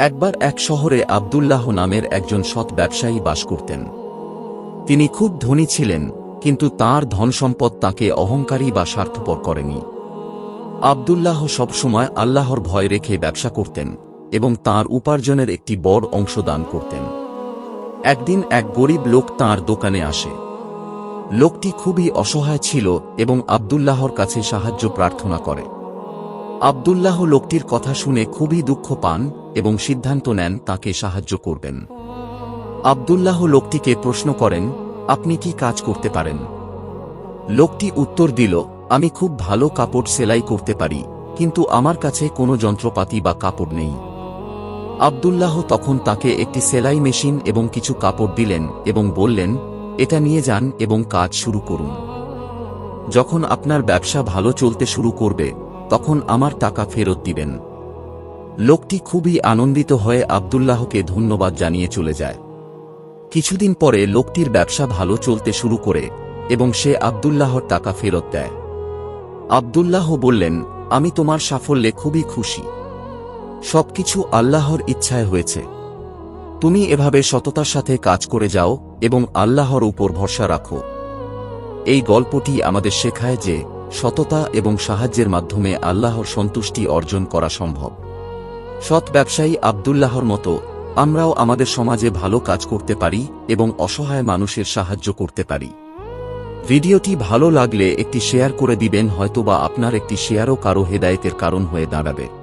একবার এক শহরে আবদুল্লাহ নামের একজন সৎ ব্যবসায়ী বাস করতেন। তিনি খুব ধনী ছিলেন, কিন্তু তার ধনসম্পদ তাকে অহংকারী বা স্বার্থপর করেনি। আবদুল্লাহ সবসময় আল্লাহর ভয় রেখে ব্যবসা করতেন এবং তার উপার্জনের একটি বড় অংশ দান করতেন। একদিন এক গরিব লোক তার দোকানে আসে। লোকটি খুবই অসহায় ছিল এবং আবদুল্লাহর কাছে সাহায্য প্রার্থনা করে। আবদুল্লাহ লোকটির কথা শুনে খুবই দুঃখ পান এবং সিদ্ধান্ত নেন তাকে সাহায্য করবেন। আবদুল্লাহ লোকটিকে প্রশ্ন করেন, আপনি কি কাজ করতে পারেন? লোকটি উত্তর দিল, আমি খুব ভালো কাপড় সেলাই করতে পারি, কিন্তু আমার কাছে কোনো যন্ত্রপাতি বা কাপড় নেই। আবদুল্লাহ তখন তাকে একটি সেলাই মেশিন এবং কিছু কাপড় দিলেন এবং বললেন, এটা নিয়ে যান এবং কাজ শুরু করুন। যখন আপনার ব্যবসা ভালো চলতে শুরু করবে তখন আমার টাকা ফেরত দিবেন। লোকটি খুবই আনন্দিত হয়ে আবদুল্লাহকে ধন্যবাদ জানিয়ে চলে যায়। কিছুদিন পরে লোকটির ব্যবসা ভালো চলতে শুরু করে এবং সে আবদুল্লাহর টাকা ফেরত দেয়। আবদুল্লাহ বললেন, আমি তোমার সাফল্যে খুবই খুশি। সবকিছু আল্লাহর ইচ্ছায় হয়েছে। তুমি এভাবে সততার সাথে কাজ করে যাও এবং আল্লাহর উপর ভরসা রাখো। এই গল্পটি আমাদের শেখায় যে সততা এবং সাহায্যের মাধ্যমে আল্লাহর সন্তুষ্টি অর্জন করা সম্ভব। সৎ ব্যবসায়ী আবদুল্লাহর মতো, আমরাও আমাদের সমাজে ভালো কাজ করতে পারি এবং অসহায় মানুষের সাহায্য করতে পারি। ভিডিওটি ভালো লাগলে একটি শেয়ার করে দিবেন, হয়তোবা আপনার একটি শেয়ারও কারও হেদায়েতের কারণ হয়ে দাঁড়াবে।